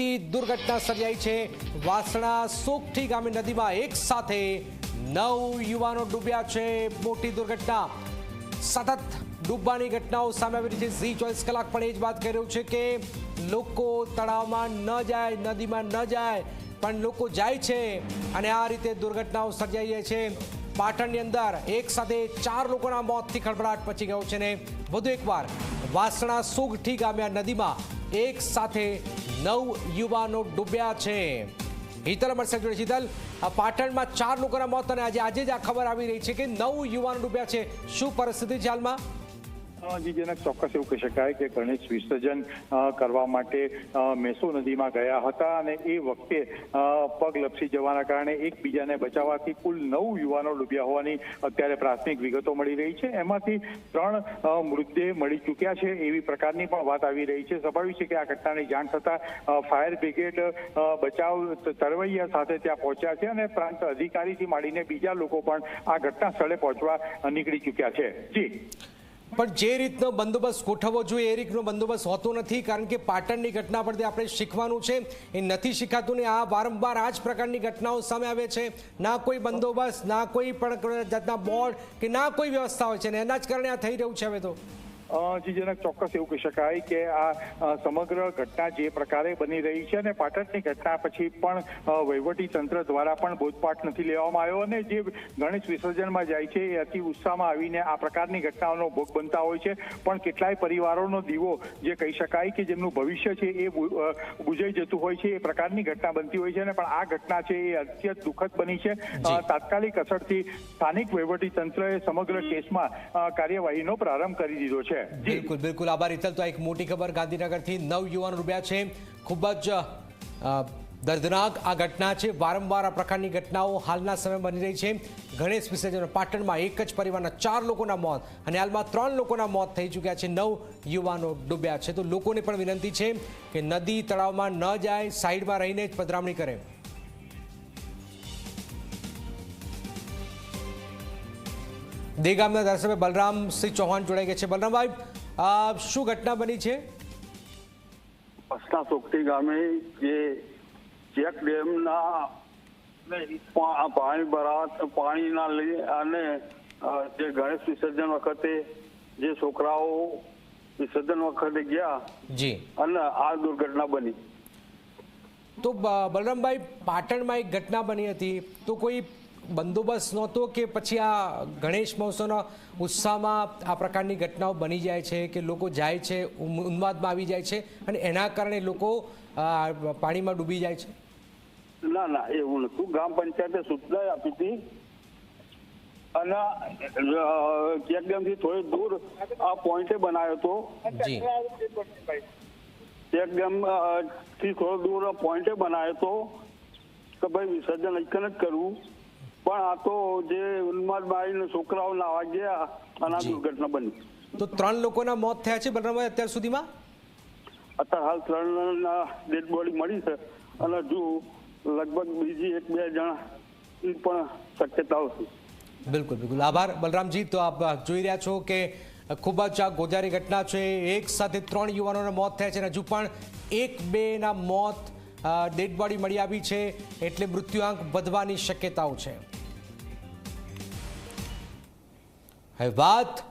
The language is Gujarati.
મોટી દુર્ઘટના સર્જાઈ છે. વાસણા સોગઠી ગામે નદીમાં એક સાથે નવ યુવાનો ડૂબ્યા છે. મોટી દુર્ઘટના. સતત ડૂબવાની ઘટનાઓ સામે આવી રહી છે. ઝી ચોવીસ કલાક પણ એ જ વાત કરી રહ્યું છે કે લોકો તળાવમાં ન જાય, નદીમાં ન જાય, પણ લોકો જાય છે અને આ રીતે દુર્ઘટનાઓ સર્જાઈ છે. પાટણની અંદર એક સાથે ચાર લોકોના મોતથી ખળભળાટ પચી ગયો છે ને વધુ એકવાર વાસણા સુગઠી ગામે નદીમાં એક સાથે નવ યુવાનો ડૂબ્યા છે. હિતલ અમારી સાથે. હિતલ પાટણમાં ચાર લોકોના મોત અને આજે આજે જ આ ખબર આવી રહી છે કે નવ યુવાનો ડૂબ્યા છે. શું પરિસ્થિતિ છે હાલમાં? જી જનક ચોક્કસ એવું કહી શકાય કે ગણેશ વિસર્જન કરવા માટે મેસો નદીમાં ગયા હતા અને એ વખતે પગ લપસી જવાના કારણે એકબીજાને બચાવવાથી કુલ નવ યુવાનો ડૂબ્યા હોવાની અત્યારે પ્રાથમિક વિગતો મળી રહી છે. એમાંથી ત્રણ મૃતદેહ મળી ચૂક્યા છે એવી પ્રકારની પણ વાત આવી રહી છે. સ્વાભાવિક છે કે આ ઘટનાની જાણ થતા ફાયર બ્રિગેડ બચાવ તરવૈયા સાથે ત્યાં પહોંચ્યા છે અને પ્રાંત અધિકારીથી માંડીને બીજા લોકો પણ આ ઘટના સ્થળે પહોંચવા નીકળી ચૂક્યા છે. જી. પણ જે રીતનો બંદોબસ્ત ગોઠવવો જોઈએ, એ રીતનો બંદોબસ્ત હોતો નથી, કારણ કે પાટણની ઘટના પરથી આપણે શીખવાનું છે. એ નથી શીખાતું ને આ વારંવાર આ જ પ્રકારની ઘટનાઓ સામે આવે છે. ના કોઈ બંદોબસ્ત, ના કોઈ પણ જાતના બોર્ડ કે ના કોઈ વ્યવસ્થા હોય છે ને એના જ કારણે આ થઈ રહ્યું છે હવે તો. અ, જનક ચોક્કસ એવું કહી શકાય કે આ સમગ્ર ઘટના જે પ્રકારે બની રહી છે અને પાટણની ઘટના પછી પણ વહીવટી તંત્ર દ્વારા પણ બોધપાઠ નથી લેવામાં આવ્યો અને જે ગણેશ વિસર્જનમાં જાય છે એ અતિ ઉત્સાહમાં આવીને આ પ્રકારની ઘટનાઓનો ભોગ બનતા હોય છે. પણ કેટલાય પરિવારોનો દીવો જે કહી શકાય કે જેમનું ભવિષ્ય છે એ બુજાઈ જતું હોય છે એ પ્રકારની ઘટના બનતી હોય છે અને પણ આ ઘટના છે એ અત્યંત દુઃખદ બની છે. તાત્કાલિક અસરથી સ્થાનિક વહીવટી તંત્રએ સમગ્ર કેસમાં કાર્યવાહીનો પ્રારંભ કરી દીધો છે. બિલકુલ બિલકુલ. આભાર હિતલ તો એક મોટી ખબર. ગાંધીનગરથી નવ યુવાનો રૂપિયા છે. ખૂબ જ દર્દનાક આ ઘટના છે. વારંવાર આ પ્રકારની ઘટનાઓ હાલના સમય બની રહી છે. ગણેશ વિસર્જન પાટણમાં એક જ પરિવારના ચાર લોકોના મોત અને હાલમાં ત્રણ લોકોના મોત થઈ ચૂક્યા છે. નવ યુવાનો ડૂબ્યા છે. તો લોકોને પણ વિનંતી છે કે નદી તળાવમાં ન જાય, સાઈડમાં રહીને જ પધરામણી કરે. દે ગામના ધારાસભ્ય બલરામસિંહ ચૌહાણ જોડાઈ ગયા છે. બલરામભાઈ શું ઘટના બની છે? ગામે જે ચેક ડેમના પાણી ભરા પાણીના લઈ અને જે ગણેશ વિસર્જન વખતે જે છોકરાઓ વિસર્જન વખતે ગયા જી. અને આ દુર્ઘટના બની. તો બલરામભાઈ પાટણમાં એક ઘટના બની હતી. તો કોઈ બંદોબસ્ત નહોતો કે પછી આ ગણેશ મહોત્સવના ઉત્સાહમાં આ પ્રકારની ઘટનાઓ બની જાય છે કે લોકો જાય છે ઉન્માદમાં આવી જાય છે અને એના કારણે લોકો પાણીમાં ડૂબી જાય છે? ના ના એવું નતું ગ્રામ પંચાયતે સૂચના આપી હતી. અને ચેકથી થોડી દૂર આ પોઈન્ટે બનાવ્યો હતો. ચેકડેમથી થોડો દૂર પોઈન્ટે બનાવ્યો હતો કે ભાઈ વિસર્જન એક જ કરવું. પણ આ તો જે ઉન્માદ મારીને છોકરાઓ નાવા ગયા અને આ દુર્ઘટના બની. તો ત્રણ લોકોના મોત થયા છે બલરામભાઈ અત્યાર સુધીમાં? અત્યારે હાલ ત્રણ ડેડ બોડી મળી છે અને હજુ લગભગ બીજી એક બે જણા પણ શક્યતાઓ છે. બિલકુલ બિલકુલ. આભાર. બલરામજી તો આપ જોઈ રહ્યા છો કે ખૂબ જ આ ગોજારી ઘટના છે. એક સાથે ત્રણ યુવાનોના મોત થયા છે અને હજુ પણ એક બેના મોત ડેડ બોડી મળી આવી છે. એટલે મૃત્યુઆંક વધવાની શક્યતાઓ છે. હવે વાત